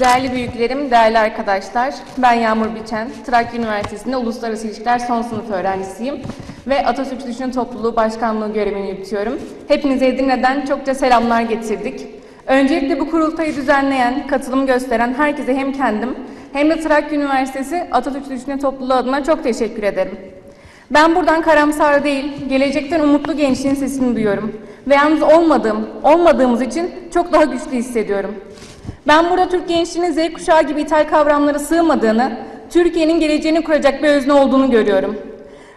Değerli büyüklerim, değerli arkadaşlar, ben Yağmur Biçen, Trakya Üniversitesi'nde Uluslararası İlişkiler son sınıf öğrencisiyim ve Atatürk Düşünün Topluluğu Başkanlığı görevini yürütüyorum. Hepinize Edirne'den çokça selamlar getirdik. Öncelikle bu kurultayı düzenleyen, katılım gösteren herkese hem kendim hem de Trakya Üniversitesi Atatürk Düşünün Topluluğu adına çok teşekkür ederim. Ben buradan karamsar değil, gelecekten umutlu gençliğin sesini duyuyorum. Ve yalnız olmadığım, olmadığımız için çok daha güçlü hissediyorum. Ben burada Türk gençliğinin Z kuşağı gibi ithal kavramlara sığmadığını, Türkiye'nin geleceğini kuracak bir özne olduğunu görüyorum.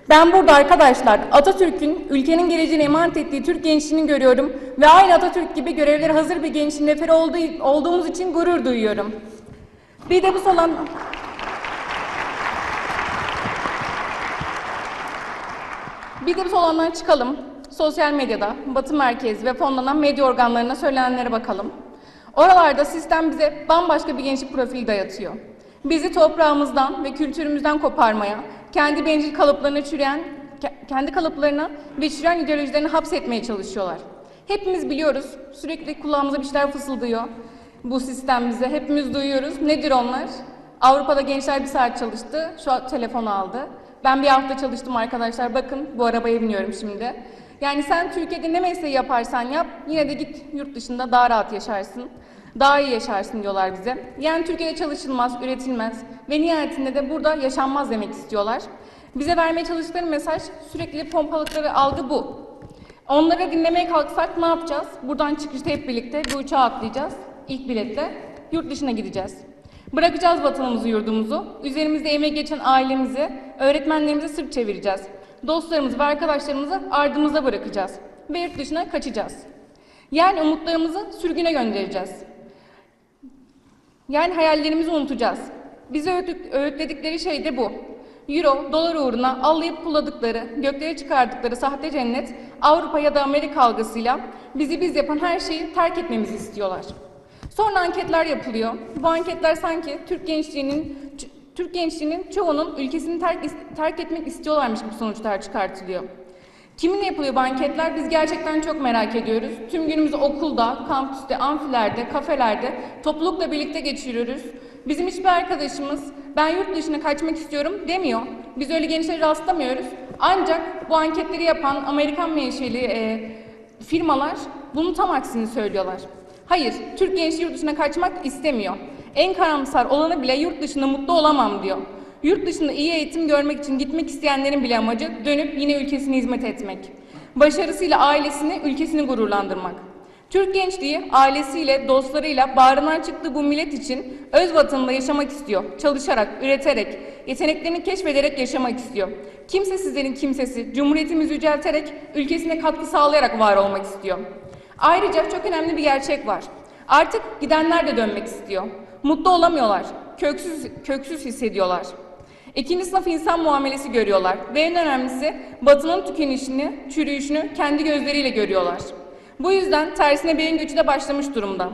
Ben burada arkadaşlar Atatürk'ün ülkenin geleceğine emanet ettiği Türk gençliğini görüyorum ve aynı Atatürk gibi görevlere hazır bir gençliğin neferi olduğu, olduğumuz için gurur duyuyorum. Bir de bu salon... Bir de bu salondan çıkalım. Sosyal medyada, Batı merkezi ve fonlanan medya organlarına söylenenlere bakalım. Oralarda sistem bize bambaşka bir gençlik profili dayatıyor. Bizi toprağımızdan ve kültürümüzden koparmaya, kendi bencil kalıplarına çürüyen, ke- kendi kalıplarına ve çürüyen ideolojilerini hapsetmeye çalışıyorlar. Hepimiz biliyoruz, sürekli kulağımıza bir şeyler fısıldıyor bu sistem bize. Hepimiz duyuyoruz. Nedir onlar? Avrupa'da gençler bir saat çalıştı, şu telefonu aldı. Ben bir hafta çalıştım arkadaşlar, bakın bu arabaya biniyorum şimdi. Yani sen Türkiye'de ne mesleği yaparsan yap, yine de git yurt dışında daha rahat yaşarsın. Daha iyi yaşarsın diyorlar bize. Yani Türkiye'de çalışılmaz, üretilmez ve nihayetinde de burada yaşanmaz demek istiyorlar. Bize vermeye çalıştıkları mesaj sürekli pompaladıkları algı bu. Onları dinlemeye kalksak ne yapacağız? Buradan çıkışta hep birlikte bu uçağa atlayacağız. İlk biletle yurt dışına gideceğiz. Bırakacağız vatanımızı, yurdumuzu. Üzerimizde emeği geçen ailemizi, öğretmenlerimizi sırt çevireceğiz. Dostlarımızı ve arkadaşlarımızı ardımıza bırakacağız. Ve yurt dışına kaçacağız. Yani umutlarımızı sürgüne göndereceğiz. Yani hayallerimizi unutacağız. Bize öğüt- öğütledikleri şey de bu. Euro, dolar uğruna allayıp pulladıkları, göklere çıkardıkları sahte cennet, Avrupa ya da Amerika algısıyla bizi biz yapan her şeyi terk etmemizi istiyorlar. Sonra anketler yapılıyor. Bu anketler sanki Türk gençliğinin Türk gençliğinin çoğunun ülkesini terk, terk etmek istiyorlarmış bu sonuçlar çıkartılıyor. Kiminle yapılıyor bu anketler? Biz gerçekten çok merak ediyoruz. Tüm günümüzü okulda, kampüste, amfilerde, kafelerde toplulukla birlikte geçiriyoruz. Bizim hiçbir arkadaşımız ben yurt dışına kaçmak istiyorum demiyor. Biz öyle gençleri rastlamıyoruz. Ancak bu anketleri yapan Amerikan menşeli e, firmalar bunun tam aksini söylüyorlar. Hayır, Türk gençliği yurt dışına kaçmak istemiyor. En karamsar olanı bile yurt dışında mutlu olamam diyor. Yurt dışında iyi eğitim görmek için gitmek isteyenlerin bile amacı dönüp yine ülkesine hizmet etmek. Başarısıyla ailesini, ülkesini gururlandırmak. Türk gençliği ailesiyle, dostlarıyla bağrından çıktığı bu millet için öz vatanında yaşamak istiyor. Çalışarak, üreterek, yeteneklerini keşfederek yaşamak istiyor. Kimsesizlerin kimsesi, cumhuriyetimizi yücelterek, ülkesine katkı sağlayarak var olmak istiyor. Ayrıca çok önemli bir gerçek var. Artık gidenler de dönmek istiyor. Mutlu olamıyorlar. Köksüz, köksüz hissediyorlar. İkinci sınıf insan muamelesi görüyorlar ve en önemlisi batının tükenişini, çürüyüşünü kendi gözleriyle görüyorlar. Bu yüzden tersine beyin göçü de başlamış durumda.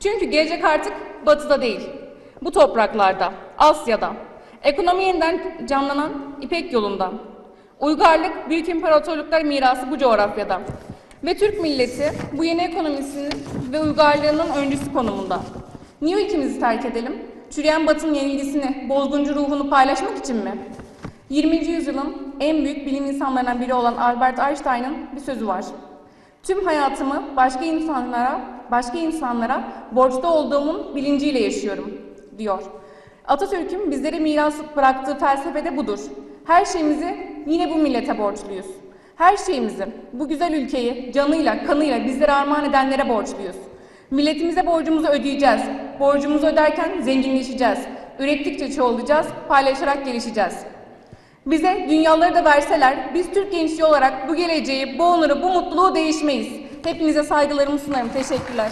Çünkü gelecek artık batıda değil, bu topraklarda, Asya'da. Ekonomi yeniden canlanan İpek yolunda. Uygarlık, büyük imparatorluklar mirası bu coğrafyada. Ve Türk milleti bu yeni ekonomisinin ve uygarlığının öncüsü konumunda. Niye ülkemizi terk edelim? Çürüyen batının yenilgisini, bozguncu ruhunu paylaşmak için mi? 20. yüzyılın en büyük bilim insanlarından biri olan Albert Einstein'ın bir sözü var. Tüm hayatımı başka insanlara, başka insanlara borçlu olduğumun bilinciyle yaşıyorum, diyor. Atatürk'ün bizlere miras bıraktığı felsefe de budur. Her şeyimizi yine bu millete borçluyuz. Her şeyimizi, bu güzel ülkeyi canıyla, kanıyla bizlere armağan edenlere borçluyuz. Milletimize borcumuzu ödeyeceğiz. Borcumuzu öderken zenginleşeceğiz. Ürettikçe çoğalacağız, paylaşarak gelişeceğiz. Bize dünyaları da verseler, biz Türk gençliği olarak bu geleceği, bu onuru, bu mutluluğu değişmeyiz. Hepinize saygılarımı sunarım. Teşekkürler.